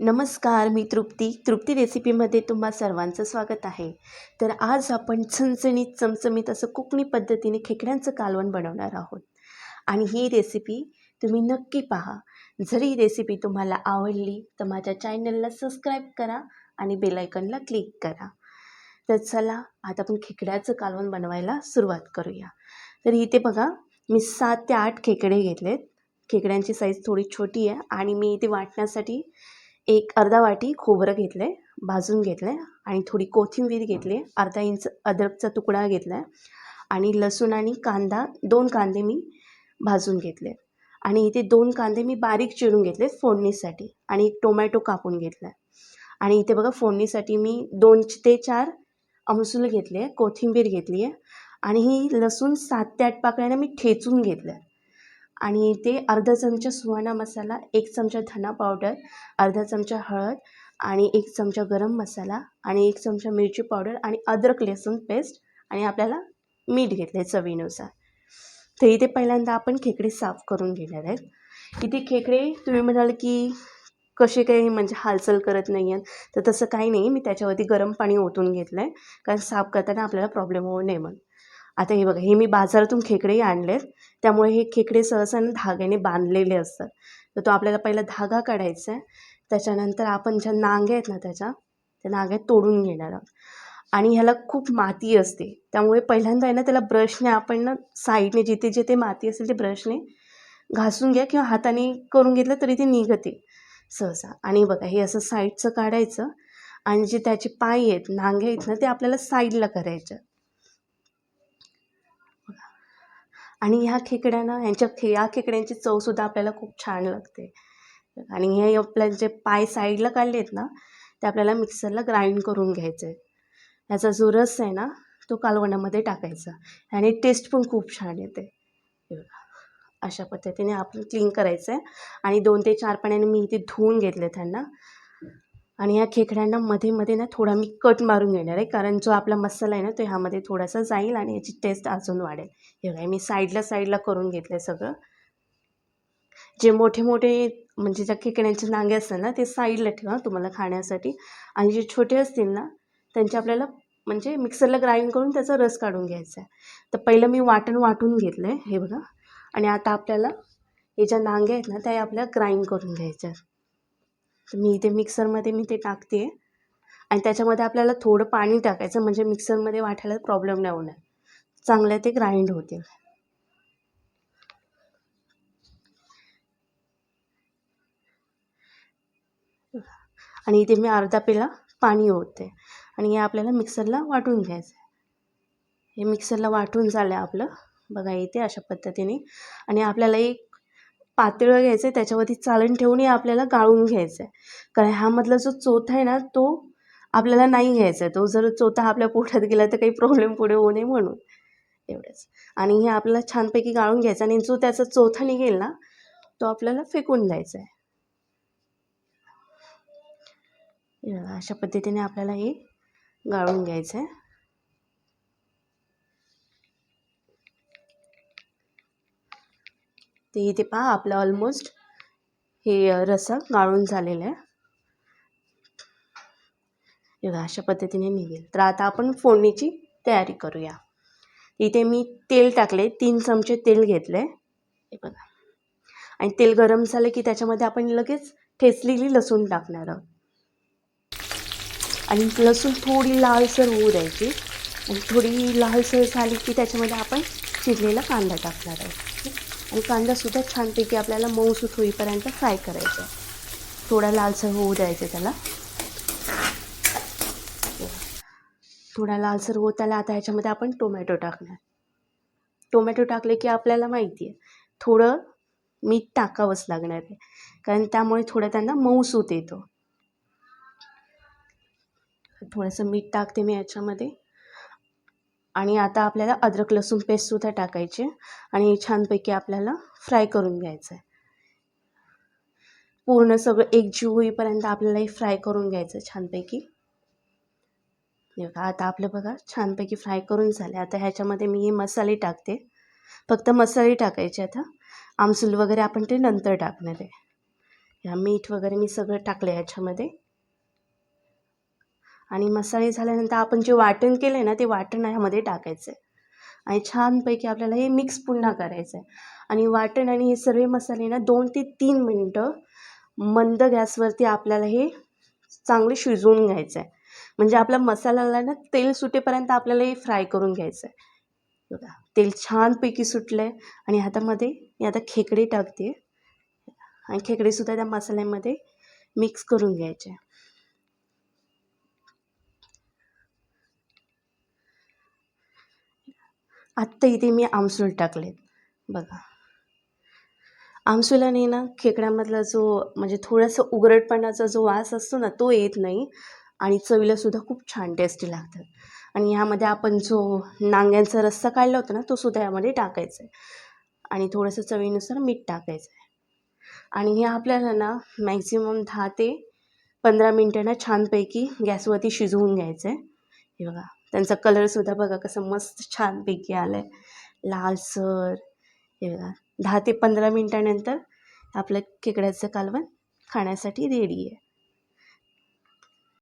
नमस्कार मी तृप्ती. तृप्ती रेसिपीमध्ये तुम्हा सर्वांचं स्वागत आहे. तर आज आपण चणचणीत चमचमीत असं कोकणी पद्धतीने खेकड्यांचं कालवण बनवणार आहोत. आणि ही रेसिपी तुम्ही नक्की पहा. जर ही रेसिपी तुम्हाला आवडली तर माझ्या चॅनलला सबस्क्राईब करा आणि बेलायकनला क्लिक करा. तर चला आता आपण खेकड्याचं कालवण बनवायला सुरुवात करूया. तर इथे बघा मी सात ते आठ खेकडे घेतलेत. खेकड्यांची साईज थोडी छोटी आहे आणि मी इथे वाटण्यासाठी एक अर्धा वाटी खोबरं घेतलं आहे भाजून घेतलं आहे आणि थोडी कोथिंबीर घेतली आहे अर्धा इंच अद्रकचा तुकडा घेतला आहे आणि लसूण आणि कांदा दोन कांदे मी भाजून घेतले. आणि इथे दोन कांदे मी बारीक चिरून घेतले फोडणीसाठी आणि एक टोमॅटो कापून घेतला आहे आणि इथे बघा फोडणीसाठी मी दोन ते चार अमसूल घेतले आहे कोथिंबीर घेतली आहे आणि ही लसूण सात ते आठ पाकळ्याने मी ठेचून घेतलं आहे आणि ते अर्धा चमचा सुहाणा मसाला एक चमचा धना पावडर अर्धा चमचा हळद आणि एक चमचा गरम मसाला आणि एक चमचा मिरची पावडर आणि अद्रक लसूण पेस्ट आणि आपल्याला मीठ घेतलं आहे चवीनुसार. तर इथे पहिल्यांदा आपण खेकडे साफ करून घेणार आहेत. इथे खेकडे तुम्ही म्हणाल की कसे काही म्हणजे हालचाल करत नाही आहेत तर तसं काही नाही मी त्याच्यावरती गरम पाणी ओतून घेतलं आहे कारण साफ करताना आपल्याला प्रॉब्लेम होऊ नये म्हणून. आता हे बघा हे मी बाजारातून खेकडेही आणलेत. त्यामुळे हे खेकडे सहसा धाग्याने बांधलेले असतात. तर तो आपल्याला पहिला धागा काढायचा आहे. त्याच्यानंतर आपण ज्या नांग्या आहेत ना त्याच्या त्या नांग्या तोडून घेणार आहोत. आणि ह्याला खूप माती असते. त्यामुळे पहिल्यांदा आहे ना त्याला ब्रशने आपण ना साईडने जिथे जिथे माती असेल ते ब्रशने घासून घ्या किंवा हाताने करून घेतलं तरी ते निघते सहसा. आणि बघा हे असं साईडचं काढायचं. आणि जे त्याचे पाय आहेत नांगे आहेत ना ते आपल्याला साईडला करायच्या आणि ह्या खेकड्यांना ह्यांच्या खे या खेकड्यांची चवसुद्धा आपल्याला खूप छान लागते. आणि हे आपल्या जे पाय साईडला काढले आहेत ना ते आपल्याला मिक्सरला ग्राइंड करून घ्यायचे. आहे ह्याचा जो रस आहे ना तो कालवणामध्ये टाकायचा. ह्याने टेस्ट पण खूप छान येते. अशा पद्धतीने आपण क्लीन करायचं आहे आणि दोन ते चार पाण्याने मी इथे धुवून घेतले त्यांना. आणि या खेकड्यांना मध्ये मध्ये ना थोडा मी कट मारून घेणार आहे. कारण जो आपला मसाला आहे ना तो ह्यामध्ये थोडासा जाईल आणि याची टेस्ट अजून वाढेल. हे बघा मी साईडला साईडला करून घेतलं आहे सगळं. जे मोठे मोठे म्हणजे ज्या खेकड्यांचे नांगे असतात ना ते साईडला ठेवा तुम्हाला खाण्यासाठी. आणि जे छोटे असतील ना त्यांचे आपल्याला म्हणजे मिक्सरला ग्राइंड करून त्याचा रस काढून घ्यायचा आहे. तर पहिलं मी वाटण वाटून घेतलं आहे हे बघा. आणि आता आपल्याला हे ज्या नांग्या आहेत ना त्या आपल्याला ग्राइंड करून घ्यायच्या तर मी इथे मिक्सरमध्ये मी ते टाकते. आणि त्याच्यामध्ये आपल्याला थोडं पाणी टाकायचं म्हणजे मिक्सरमध्ये वाटायला प्रॉब्लेम नाही होणार. चांगलं ते ग्राइंड होतील आणि इथे मी अर्धा पेला पाणी होते आणि हे आपल्याला मिक्सरला वाटून घ्यायचं आहे हे मिक्सरला वाटून झालं आहे आपलं. बघा इथे अशा पद्धतीने. आणि आपल्याला एक पातळ घ्यायचं आहे त्याच्यावरती चाळण ठेवून आपल्याला गाळून घ्यायचं आहे कारण ह्यामधला जो चोथा आहे ना तो आपल्याला नाही घ्यायचा आहे तो जर चोथा आपल्या पोटात गेला तर काही प्रॉब्लेम पुढे होऊ नये म्हणून. एवढंच. आणि हे आपल्याला छानपैकी गाळून घ्यायचं आणि जो त्याचा चोथा निघेल ना तो आपल्याला फेकून द्यायचा आहे अशा पद्धतीने आपल्याला हे गाळून घ्यायचं आहे ते इथे पहा आपलं ऑलमोस्ट हे रस्सा गाळून झालेलं आहे. बघा अशा पद्धतीने निघेल. तर आता आपण फोडणीची तयारी करूया. इथे मी तेल टाकले तीन चमचे तेल घेतले हे बघा. आणि तेल गरम झालं की त्याच्यामध्ये आपण लगेच ठेचलेली लसूण टाकणार आहोत. आणि लसूण थोडी लालसर होऊ द्यायची. आणि थोडी लालसर झाली की त्याच्यामध्ये आपण चिरलेला कांदा टाकणार आहोत. आणि कांदासुद्धा छानपैकी आपल्याला मऊसूत होईपर्यंत फ्राय करायचा थोडा लालसर होऊ द्यायचं त्याला. थोडा लालसर होत आला आता ह्याच्यामध्ये आपण टोमॅटो टाकणार. टोमॅटो टाकले की आपल्याला माहिती आहे थोडं मीठ टाकावंच लागणार आहे. कारण त्यामुळे थोडं त्यांना मऊसूत येतो. थोडंसं मीठ टाकते मी याच्यामध्ये. आणि आता आपल्याला अद्रक लसूण पेस्टसुद्धा टाकायची आणि छानपैकी आपल्याला फ्राय करून घ्यायचं आहे पूर्ण सगळं एकजीव होईपर्यंत आपल्याला हे फ्राय करून घ्यायचं छानपैकी. बघा आता आपलं बघा छानपैकी फ्राय करून झालं आता ह्याच्यामध्ये मी हे मसाले टाकते. फक्त मसाले टाकायचे आता. आमसूल वगैरे आपण ते नंतर टाकणार आहे. ह्या मीठ वगैरे मी सगळं टाकलं याच्यामध्ये. आणि मसाले झाल्यानंतर आपण जे वाटण केलं आहे ना ते वाटण ह्यामध्ये टाकायचं आहे आणि छानपैकी आपल्याला हे मिक्स पुन्हा करायचं आहे आणि वाटण आणि हे सर्व मसाले ना दोन ते तीन मिनटं मंद गॅसवरती आपल्याला हे चांगले शिजवून घ्यायचं आहे म्हणजे आपला मसाल्याला ना तेल सुटेपर्यंत आपल्याला हे फ्राय करून घ्यायचं आहे बघा तेल छानपैकी सुटलं आहे आणि हातामध्ये मी आता खेकडे टाकते. आणि खेकडेसुद्धा त्या मसाल्यामध्ये मिक्स करून घ्यायचे. आत्ता इथे मी आमसूल टाकलेत. बघा. आमसुलाने ना खेकड्यामधला जो म्हणजे थोडासा उघडपणाचा जो वास असतो ना तो येत नाही आणि चवीलासुद्धा खूप छान टेस्टी लागतात. आणि ह्यामध्ये आपण जो नांग्यांचा रस्सा काढला होता ना तो सुद्धा यामध्ये टाकायचा आहे. आणि थोडंसं चवीनुसार मीठ टाकायचं आहे. आणि हे आपल्याला ना मॅक्झिमम दहा ते पंधरा मिनटं ना छानपैकी गॅसवरती शिजवून घ्यायचं आहे. हे बघा. त्यांचा कलरसुद्धा बघा कसं मस्त छानपैकी आलं आहे लालसर हे बघा. दहा ते पंधरा मिनटानंतर आपलं खेकड्याचं कालवण खाण्यासाठी रेडी आहे.